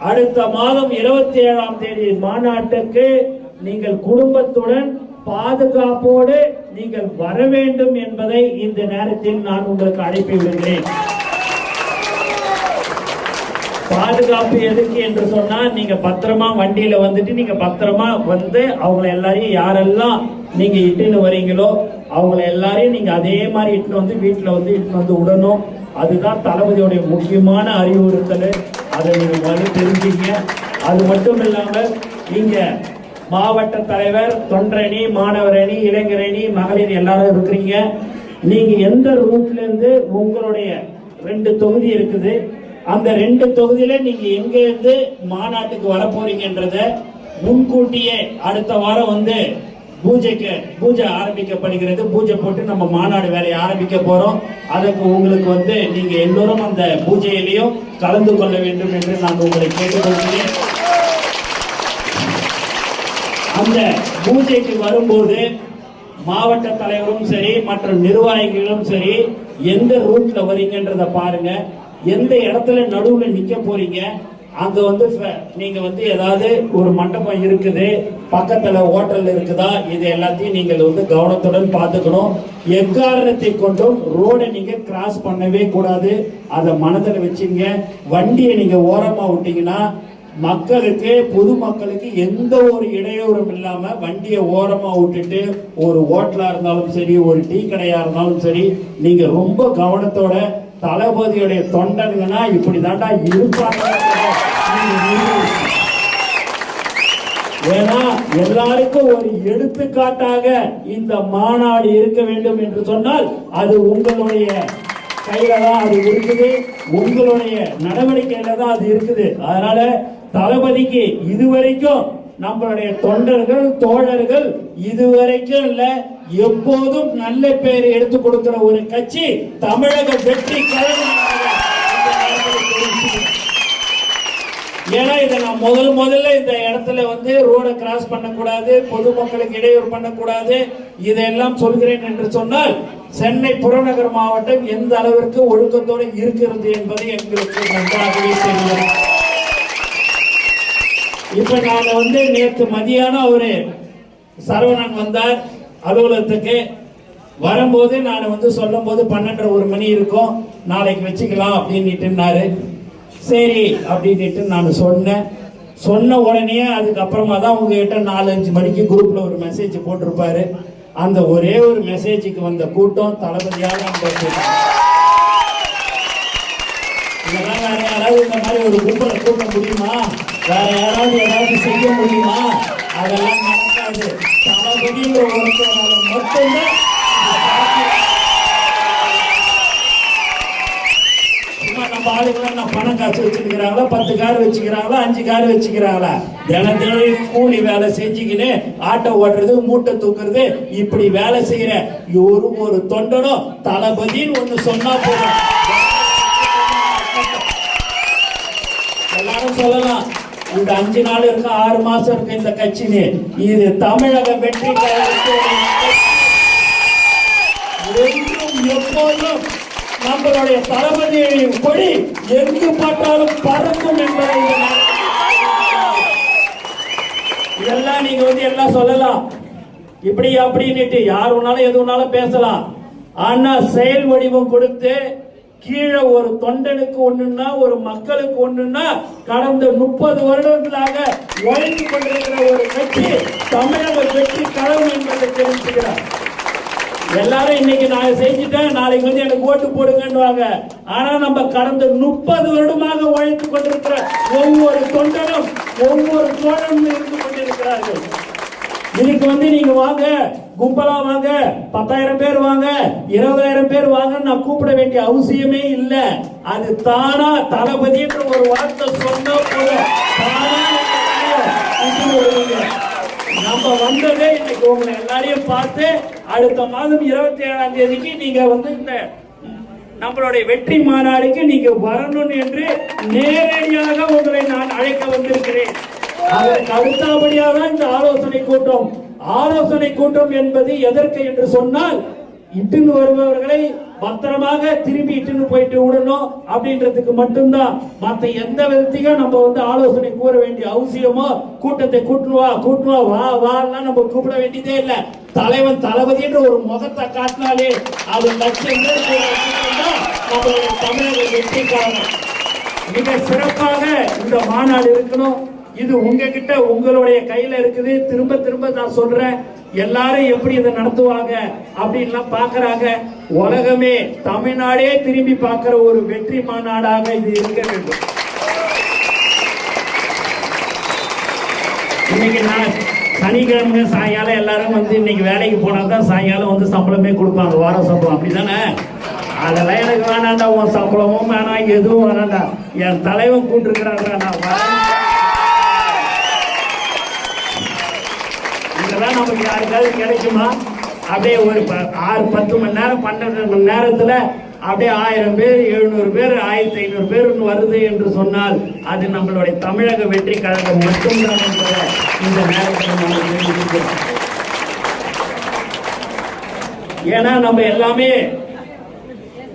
அடுத்த மாதம் இருபத்தி ஏழாம் தேதி மாநாட்டுக்கு நீங்கள் குடும்பத்துடன் பாதுகாப்போடு நீங்கள் வர வேண்டும் என்பதை இந்த நேரத்தில் நான் உங்களுக்கு அனுப்பி விடுகிறேன். பாதுகாப்பு எதுக்கு என்று சொன்னா நீங்க பத்திரமா வண்டியில வந்துட்டு நீங்க பத்திரமா வந்து அவங்கள எல்லாரையும் யாரெல்லாம் நீங்க இட்டுன்னு வரீங்களோ அவங்கள எல்லாரையும் நீங்க அதே மாதிரி இட்டுன்னு வந்து வீட்டுல வந்து இட்டுன்னு வந்து விடணும். அதுதான் தளபதியுடைய முக்கியமான அறிவுறுத்தல். அதை நீங்க வந்து தெரிஞ்சுங்க அது மட்டும் இல்லாம இங்க மாவட்ட தலைவர் தொண்டரணி மாணவரணி இளைஞரணி இளைஞர் அணி மகளிர் எல்லாரும் இருக்கிறீங்க. நீங்க எந்த ரூட்ல இருந்து உங்களுடைய ரெண்டு தொகுதி இருக்குது அந்த ரெண்டு தொகுதியில நீங்க எங்க இருந்து மாநாட்டுக்கு வர போறீங்கன்றத முன்கூட்டியே அடுத்த வாரம் வந்து பூஜைக்கு பூஜை ஆரம்பிக்கப்படுகிறது. பூஜை போட்டு நம்ம மாநாடு வேலையை ஆரம்பிக்க போறோம். அதுக்கு உங்களுக்கு வந்து நீங்க எல்லோரும் அந்த பூஜையிலையும் கலந்து கொள்ள வேண்டும் என்று நான் உங்களை கேட்டுக்கொள்கிறேன். அந்த பூஜைக்கு வரும்போது மாவட்ட தலைவரும் சரி மற்ற நிர்வாகிகளும் சரி எந்த ரூட்ல வரீங்கன்றத பாருங்க. எந்த இடத்துல நடுவுல நிக்க போறீங்க? அங்க வந்து நீங்க வந்து ஏதாவது ஒரு மண்டபம் இருக்குது பக்கத்துல ஹோட்டல் இருக்குதா இது எல்லாத்தையும் நீங்கள் வந்து கவனத்துடன் பார்த்துக்கணும். எக்காரணத்தை கொண்டும் ரோடை நீங்க கிராஸ் பண்ணவே கூடாது. அதை மனதில் வச்சுங்க. வண்டியை நீங்க ஓரமா விட்டீங்கன்னா மக்களுக்கு பொதுமக்களுக்கு எந்த ஒரு இடையூறும் இல்லாம வண்டியை ஓரமா விட்டுட்டு ஒரு ஹோட்டலா இருந்தாலும் சரி ஒரு டீ கடையா இருந்தாலும் சரி நீங்க ரொம்ப கவனத்தோட தளபதியுடைய தொண்டனுங்கன்னா இப்படி தாண்டா இருப்பாங்க. ஏன்னா எல்லாருக்கும் ஒரு எடுத்துக்காட்டாக இந்த மாநாடு இருக்க வேண்டும் என்று சொன்னால் அது உங்களுடைய கையில தான் அது இருக்குது. உங்களுடைய நடவடிக்கையில தான் அது இருக்குது. அதனால தளபதிக்கு இதுவரைக்கும் நம்மளுடைய தொண்டர்கள் தோழர்கள் இதுவரைக்கும் இல்ல எப்போதும் நல்ல பேர் எடுத்து கொடுக்கிற ஒரு கட்சி தமிழக வெற்றி கழகம். ஏன்னா இதை நான் முதல் முதல்ல இந்த இடத்துல வந்து ரோடை கிராஸ் பண்ணக்கூடாது பொதுமக்களுக்கு இடையூறு பண்ணக்கூடாது. இதையெல்லாம் சொல்கிறேன் என்று சொன்னால் சென்னை புறநகர் மாவட்டம் எந்த அளவிற்கு ஒழுக்கத்தோடு இருக்கிறது என்பது எங்களுக்கு நன்றாகவே தெரியும். இப்ப நான் வந்து நேற்று மதியானம் அவரு சரவணன் வந்தார் அலுவலகத்துக்கு. வரும்போது நான் வந்து சொல்லும் போது பன்னெண்டரை ஒரு மணி இருக்கும். நாளைக்கு வச்சுக்கலாம் அப்படின்னுட்டுனாரு சரி அப்படின்ட்டு நான் சொன்னேன். சொன்ன உடனே அதுக்கப்புறமா தான் உங்ககிட்ட நாலஞ்சு மணிக்கு குரூப்பில் ஒரு மெசேஜ் போட்டிருப்பாரு. அந்த ஒரே ஒரு மெசேஜுக்கு வந்த கூட்டம் தளபதியாக இதெல்லாம் வேற யாராவது இந்த மாதிரி ஒரு கும்பலை கூட்ட முடியுமா? வேற யாராவது ஏதாவது செய்ய முடியுமா? அதெல்லாம் நடக்காது. தளபதிங்கிற மட்டும்தான் ஆளுங்களை நான் பணம் காசு வச்சுக்கிறாங்களா பத்து கார் வச்சுக்கிறாங்களா? அஞ்சு கார் வச்சுக்கிறாங்களா? தினம் தினம் கூலி வேலை செஞ்சுக்கின்னு ஆட்டோ ஓட்டுறது மூட்டை தூக்குறது இப்படி வேலை செய்யற ஒரு ஒரு தொண்டனும் தளபதின்னு ஒன்று சொன்னா போதும். எல்லாரும் சொல்லலாம். இந்த அஞ்சு நாள் இருக்கு? ஆறு மாசம் இருக்கு இந்த கட்சின்னு? இது தமிழக வெற்றி எப்போதும் நம்மளுடைய தளபதியையும் கொடி எங்கு பார்த்தாலும் பறக்கும் என்பதை இதெல்லாம் நீங்க வந்து எல்லாம் சொல்லலாம். இப்படி அப்படின்னுட்டு யார் வேணாலும் எது வேணாலும் பேசலாம். ஆனா செயல் வடிவம் கொடுத்து கீழே ஒரு தொண்டனுக்கு ஒண்ணுன்னா ஒரு மக்களுக்கு ஒண்ணுன்னா கடந்த முப்பது வருடங்களாக உழைத்து கொண்டிருக்கிற ஒரு கட்சி தமிழக வெற்றி கழகம் என்பதை தெரிஞ்சுக்கிறார் எல்லாரும் இன்னைக்கு நான் செஞ்சுட்டேன். நாளைக்கு வந்து எனக்கு ஓட்டு போடுங்கன்னுவாங்க. ஆனா நம்ம கடந்த முப்பது வருடமாக உழைத்துக் கொண்டிருக்கிற ஒவ்வொரு தொண்டனும் ஒவ்வொரு தோழனும் இருந்து கொண்டிருக்கிறார்கள். இதுக்கு வந்து நீங்க வாங்க கும்பலா வாங்க பத்தாயிரம் பேர் வாங்க இருபதாயிரம் பேர் வாங்கன்னு நான் கூப்பிட வேண்டிய அவசியமே இல்ல. அது தானா தளபதின்ற ஒரு வார்த்தை சொன்னா போதும் நம்ம வந்ததே இன்னைக்கு உங்களை எல்லாரையும் பார்த்து அடுத்த மாதம் இருபத்தி ஏழாம் தேதிக்கு நீங்க வந்து இந்த நம்மளுடைய வெற்றி மாநாடுக்கு நீங்க வரணும் என்று நேரடியாக உங்களை நான் அழைக்க வந்திருக்கிறேன். அதற்கு அடுத்தபடியாக தான் இந்த ஆலோசனை கூட்டம். ஆலோசனை கூட்டம் என்பது எதற்கு என்று சொன்னால் இட்டுன்னு வருபவர்களை பத்திரமாக திரும்பி இட்டுன்னு போயிட்டு விடணும் அப்படின்றதுக்கு மட்டும்தான். மத்த எந்த விதத்தையும் நம்ம வந்து ஆலோசனை கூற வேண்டிய அவசியமோ கூட்டத்தை கூட்டுவா வா வா வாலாம் நம்ம கூப்பிட வேண்டியதே இல்லை. தலைவன் தளபதின்ற ஒரு முகத்தை காட்டினாலே அது லட்சம் நம்மளுடைய தமிழக வெற்றிக்கான மிக சிறப்பாக இந்த மாநாடு இருக்கணும். இது உங்ககிட்ட உங்களுடைய கையில இருக்குது. திரும்ப திரும்ப நான் சொல்றேன். எல்லாரும் எப்படி இதை நடத்துவாங்க அப்படின்லாம் பாக்குறாங்க. உலகமே தமிழ்நாடே திரும்பி பார்க்கிற ஒரு வெற்றி மாநாடாக இது இருக்க வேண்டும். இன்னைக்கு நான் சனிக்கிழமை சாயங்காலம் எல்லாரும் வந்து இன்னைக்கு வேலைக்கு போனா தான் சாயங்காலம் வந்து சம்பளமே கொடுப்பாங்க வார சம்பளம். அப்படிதானே? அதெல்லாம் எனக்கு வேணாண்டா உன் சம்பளமும் வேணாம் எதுவும் வேணாண்டா. என் தலைவன் கூட்டிருக்கிறாங்க நான் இதெல்லாம் நமக்கு யாருக்காவது கிடைக்குமா? அப்படியே ஒரு ப- ஆறு பத்து மணி நேரம் பன்னெண்டு மணி நேரத்துல அப்படியே ஆயிரம் பேர் எழுநூறு பேர் ஆயிரத்தி ஐநூறு பேர்னு வருது என்று சொன்னால் அது நம்மளுடைய தமிழக வெற்றி கழகம் மட்டும்தான் என்பதை இந்த நேரத்தில் நம்ம தெரிவிக்கிறோம் ஏன்னா நம்ம எல்லாமே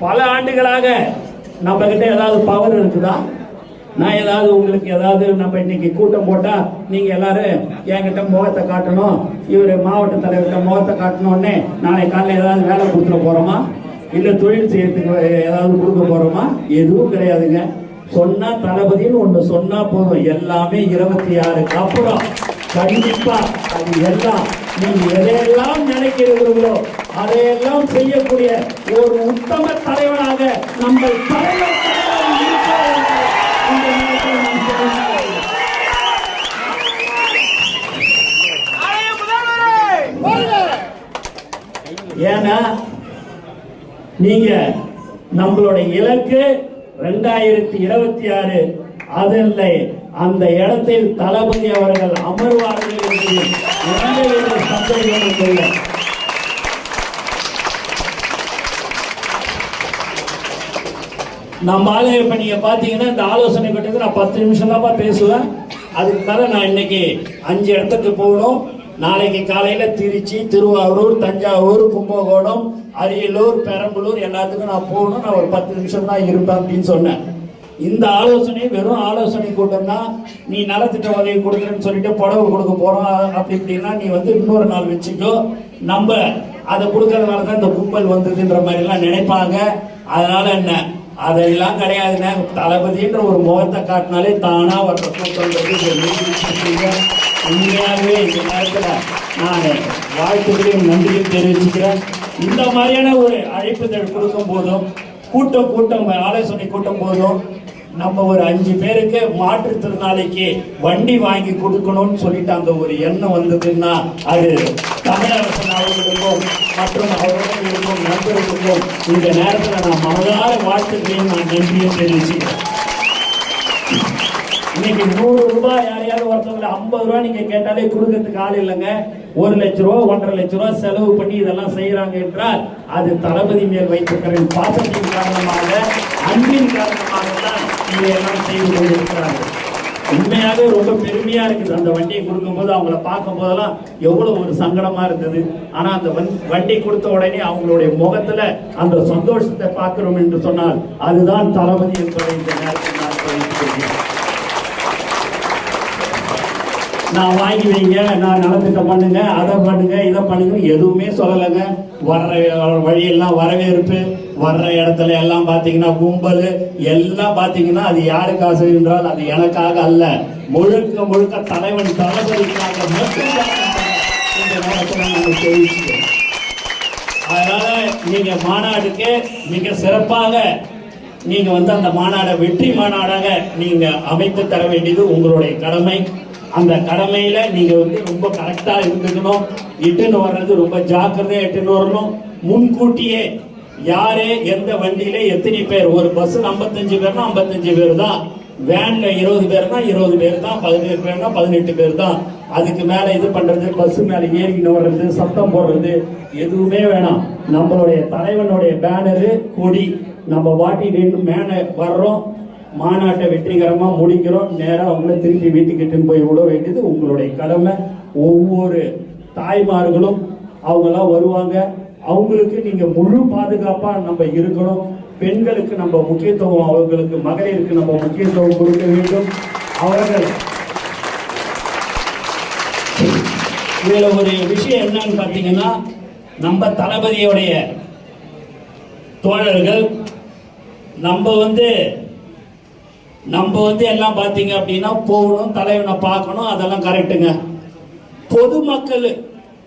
பல ஆண்டுகளாக நம்ம கிட்ட ஏதாவது பவர் இருக்குதா? நான் ஏதாவது உங்களுக்கு ஏதாவது நம்ம இன்னைக்கு கூட்டம் போட்டா நீங்க எல்லாரும் என்கிட்ட முகத்தை காட்டணும் இவர் மாவட்ட தலைவர்கிட்ட முகத்தை காட்டணும்னே நாளை காலையில் ஏதாவது வேலை கொடுத்துட போறோமா? இல்ல தொழில் செய்யறதுக்கு ஏதாவது கொடுக்க போறோமா? எதுவும் கிடையாதுங்க. சொன்னா தளபதின்னு ஒண்ணு சொன்னா போதும். எல்லாமே இருபத்தி ஆறுக்கு அப்புறம் கண்டிப்பா அது எல்லாம் நீங்க எதையெல்லாம் நினைக்கிறீர்களோ அதையெல்லாம் செய்யக்கூடிய ஒரு உத்தம தலைவனாக நம்ம தலைவர் ஏன்னா இருக்கிறார் என்று இந்த நேரத்தில் நான் தெரிவித்துக் கொள்கிறேன். ஏன்னா நீங்க நம்மளோட இலக்கு ரெண்டாயிரத்தி இருபத்தி ஆறு அதில் அந்த இடத்தில் தளபதி அவர்கள் அமர்வார்கள் என்று சந்தேகம் இல்லை நம்ம ஆலய இப்ப நீங்க பாத்தீங்கன்னா இந்த ஆலோசனை கூட்டத்துக்கு நான் பத்து நிமிஷம் தான் பேசுவேன். அதுக்கு மேல நான் இன்னைக்கு அஞ்சு இடத்துக்கு போகணும். நாளைக்கு காலையில திருச்சி திருவாரூர் தஞ்சாவூர் கும்பகோணம் அரியலூர் பெரம்பலூர் எல்லாத்துக்கும் நான் போகணும் நான் ஒரு பத்து நிமிஷம் தான் இருப்பேன் அப்படின்னு சொன்னேன். இந்த ஆலோசனை வெறும் ஆலோசனை கூட்டம் தான். நீ நலத்திட்ட உதவி கொடுக்குறேன்னு சொல்லிட்டு புடவை கொடுக்க போறோம் அப்படி இப்படின்னா நீ வந்து இன்னொரு நாள் வச்சுக்கோ. நம்ம அதை கொடுக்கறதுனால தான் இந்த கும்பல் வந்ததுன்ற மாதிரிலாம் நினைப்பாங்க. அதனால என்ன? அதெல்லாம் கிடையாதுங்க தளபதின்ற ஒரு முகத்தை காட்டினாலே தானா வர்ற கூட்டம்ன்றது உண்மையாகவே இந்த நேரத்தில் நான் வாழ்த்துக்களையும் நன்றியும் தெரிவிச்சுக்கிறேன். இந்த மாதிரியான ஒரு அழைப்புதல் கொடுக்கும் போதும் கூட்டம் கூட்டம் ஆலோசனை கூட்டம் போதும் நம்ம ஒரு அஞ்சு பேருக்கு மாற்றுத்திறனாளிக்கு வண்டி வாங்கி கொடுக்கணும்னு சொல்லிட்டு அந்த ஒரு எண்ணம் வந்ததுன்னா அது தமிழரசன் அவர்களுக்கும் மற்றும் அவர்களுடன் இருக்கும் வேண்டும். இந்த நேரத்தில் நான் மனதார வாழ்த்துக்களையும் நான் நன்றியும் தெரிவிச்சுக்கிறேன். இன்னைக்கு நூறு ரூபாய் யாரையாவது ஒருத்தவங்களை ஐம்பது ரூபாய் நீங்க கேட்டாலே கொடுக்கறதுக்கு ஆள் இல்லைங்க. ஒரு லட்ச ரூபா ஒன்றரை லட்ச ரூபா செலவு பண்ணி இதெல்லாம் செய்யறாங்க என்றால் அது தளபதி மேல் வைத்திருக்கிற பாசத்தின் காரணமாக அன்பின் காரணமாக தான் இதையெல்லாம் செய்து கொண்டிருக்கிறார்கள். உண்மையாகவே ரொம்ப பெருமையா இருக்குது. அந்த வண்டியை கொடுக்கும்போது அவங்கள பார்க்கும் போதெல்லாம் எவ்வளவு ஒரு சங்கடமா இருந்தது. ஆனா அந்த வண்- வண்டி கொடுத்த உடனே அவங்களுடைய முகத்துல அந்த சந்தோஷத்தை பார்க்கிறோம் என்று சொன்னால் அதுதான் தளபதி என்பதை இந்த நேரத்தில் நான் நான் வாங்கி வைங்க நான் நலத்திட்டம் பண்ணுங்க அதை பண்ணுங்க இதை பண்ணுங்க எதுவுமே சொல்லலைங்க. வர்ற வழியெல்லாம் வரவேற்பு. வர்ற இடத்துல எல்லாம் பாத்தீங்கன்னா கும்பல் எல்லாம் பாத்தீங்கன்னா அது யாருக்காக என்றால் அது எனக்காக அல்ல. முழுக்க முழுக்க தலைவன் தளபதிக்காக மட்டும்தான் இந்த நேரத்தில் அதனால நீங்க மாநாடுக்கு மிக சிறப்பாக நீங்க வந்து அந்த மாநாடை வெற்றி மாநாடாக நீங்க அமைத்து தர வேண்டியது உங்களுடைய கடமை. அந்த கடமையில நீங்க வந்து ரொம்ப கரெக்டா இருந்துக்கணும். இட்டுன்னு வர்றது ரொம்ப ஜாக்கிரதையா இட்டுன்னு வரணும். முன்கூட்டியே யாரு? எந்த வண்டியில? எத்தனை பேர்? ஒரு பஸ் 55 பேர்னா 55 பேர் தான் வேன்ல இருபது பேர்னா இருபது பேர் தான் பதினேழு பேர்னா பதினெட்டு பேர் தான் அதுக்கு மேல இது பண்றது பஸ் மேல ஏறி ஓடுறது சத்தம் போடுறது எதுவுமே வேணாம். நம்மளுடைய தலைவனுடைய பேனரு கொடி. நம்ம வாட்டி நின்று மேலே வர்றோம். மாநாட்டை வெற்றிகரமாக முடிக்கிறோம். நேராக அவங்கள திருப்பி வீட்டுக்கிட்டு போய் விட வேண்டியது உங்களுடைய கடமை. ஒவ்வொரு தாய்மார்களும் அவங்கெல்லாம் வருவாங்க. அவங்களுக்கு நீங்க முழு பாதுகாப்பா நம்ம இருக்கணும். பெண்களுக்கு நம்ம முக்கியத்துவம் அவர்களுக்கு மகளிருக்கு நம்ம முக்கியத்துவம் கொடுக்க வேண்டும். அவர்கள் இதுல ஒரு விஷயம் என்னன்னு பாத்தீங்கன்னா நம்ம தளபதியுடைய தோழர்கள் நம்ம வந்து நம்ம வந்து எல்லாம் பார்த்தீங்க அப்படின்னா போகணும் தலைவனை பார்க்கணும் அதெல்லாம் கரெக்டுங்க பொதுமக்கள்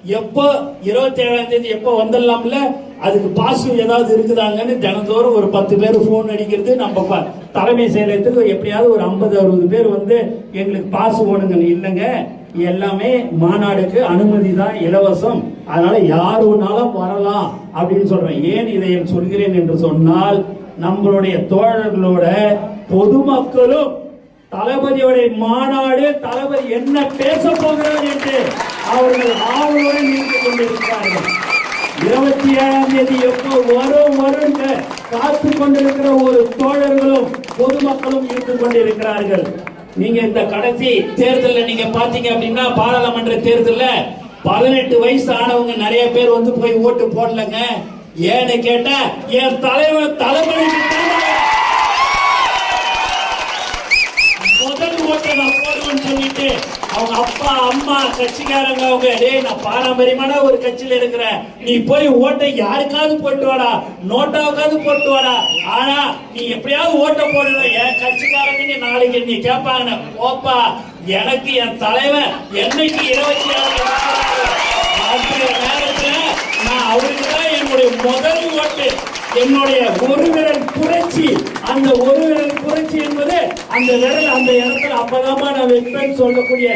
எப்போ இருபத்தி ஏழாம் தேதி எப்போ வந்துடலாம்ல? அதுக்கு பாசிட்டிவ் ஏதாவது இருக்குதாங்கன்னு தினந்தோறும் ஒரு பத்து பேர் ஃபோன் அடிக்கிறது. நம்ம ப- தலைமை செயலகத்துக்கு எப்படியாவது ஒரு ஐம்பது அறுபது பேர் வந்து எங்களுக்கு பாசு ஓடுங்க இல்லைங்க எல்லாமே மாநாடுக்கு அனுமதி தான் இலவசம். அதனால யார் ஒன்னாலும் வரலாம் அப்படின்னு சொல்றேன். ஏன் இதை சொல்கிறேன் என்று சொன்னால் நம்மளுடைய தோழர்களோட பொதுமக்களும் தளபதியோடைய மாநாடு தளபதி என்ன பேச போகிறார் என்று அவர்கள் ஆவலுடன் இருந்து கொண்டிருக்கிறார்கள். இருபத்தி ஏழாம் தேதி எப்போ வரும் வரும் காத்து கொண்டிருக்கிற ஒரு தோழர்களும் பொதுமக்களும் இருந்து கொண்டிருக்கிறார்கள். நீங்க இந்த கடைசி தேர்தலில் நீங்க பாத்தீங்க அப்படின்னா பாராளுமன்ற தேர்தலில் பதினெட்டு வயசு ஆனவங்க நிறைய பேர் வந்து போய் ஓட்டு போடலங்க. ஏன்னு கேட்டா என் தலைவர் தலைமுறை முதல் ஓட்டை நான் போடுவேன்னு சொல்லிட்டு அவங்க அப்பா அம்மா கட்சிக்காரங்க அவங்க டேய் நான் பாரம்பரியமான ஒரு கட்சியில இருக்கிறேன். நீ போய் ஓட்டை யாருக்காவது போட்டு வாடா. நோட்டாவுக்காவது போட்டு வாடா. ஆனா நீ எப்படியாவது ஓட்டை போடுற. என் கட்சிக்காரங்க நீ நாளைக்கு நீ கேட்பாங்க ஓப்பா எனக்கு என் தலைவன் என்னைக்கு இருபத்தி ஆறு நான் அவருக்கு தான் என்னுடைய முதல் ஓட்டு. என்னுடைய ஒரு விரல் புரட்சி. அந்த ஒரு விரல் புரட்சி என்பது அந்த விரல் அந்த இடத்துல அப்பதாமா நான் வைப்பேன் சொல்லக்கூடிய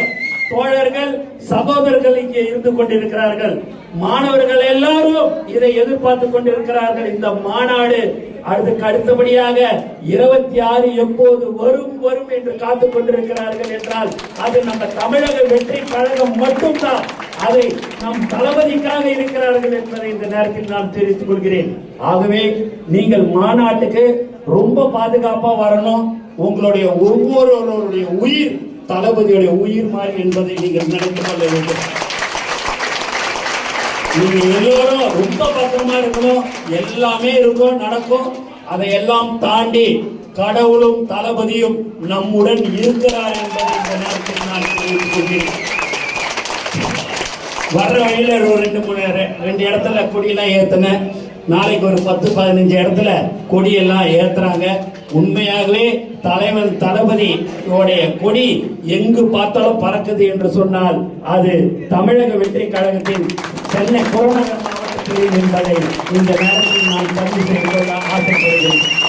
தோழர்கள் சகோதரர்கள் இங்கே இருந்து கொண்டிருக்கிறார்கள். மாணவர்கள் எல்லாரும் இதை எதிர்பார்த்து கொண்டிருக்கிறார்கள். இந்த மாநாடு அதுக்கு அடுத்தபடியாக இருபத்தி ஆறு எப்போது வரும் வரும் என்று காத்துக் கொண்டிருக்கிறார்கள் என்றால் அது நம்ம தமிழக வெற்றி கழகம் மட்டும்தான். அதை நம் தளபதிக்காக இருக்கிறார்கள் என்பதை இந்த நேரத்தில் நான் தெரிவித்துக் கொள்கிறேன். ஆகவே நீங்கள் மாநாட்டுக்கு ரொம்ப பாதுகாப்பா வரணும். உங்களுடைய ஒவ்வொருவருடைய உயிர் தளபதியுடைய உயிர் மாதிரி என்பதை நீங்கள் நினைத்துக் கொள்ள வேண்டும். நீங்க எல்லோரும் ரொம்ப பத்திரமா இருக்கணும். எல்லாமே இருக்கும் நடக்கும். அதையெல்லாம் தாண்டி கடவுளும் தளபதியும் நம்முடன் இருக்கிறார் என்பதை இந்த நேரத்தில் நான் தெரிவித்துக் கொள்கிறேன். வர்ற வழியில ஒரு ரெண்டு மூணு ரெண்டு இடத்துல கொடியெல்லாம் ஏத்துனேன் நாளைக்கு ஒரு பத்து பதினஞ்சு இடத்துல கொடியெல்லாம் ஏத்துறாங்க. உண்மையாகவே தலைவன் தளபதி உடைய கொடி எங்கு பார்த்தாலும் பறக்குது என்று சொன்னால் அது தமிழக வெற்றி கழகத்தின் சென்னை புறநகர் மாவட்டத்தில் என்பதை இந்த நேரத்தில் நான் பதிவு செய்து கொள்ள ஆசைப்படுகிறேன்.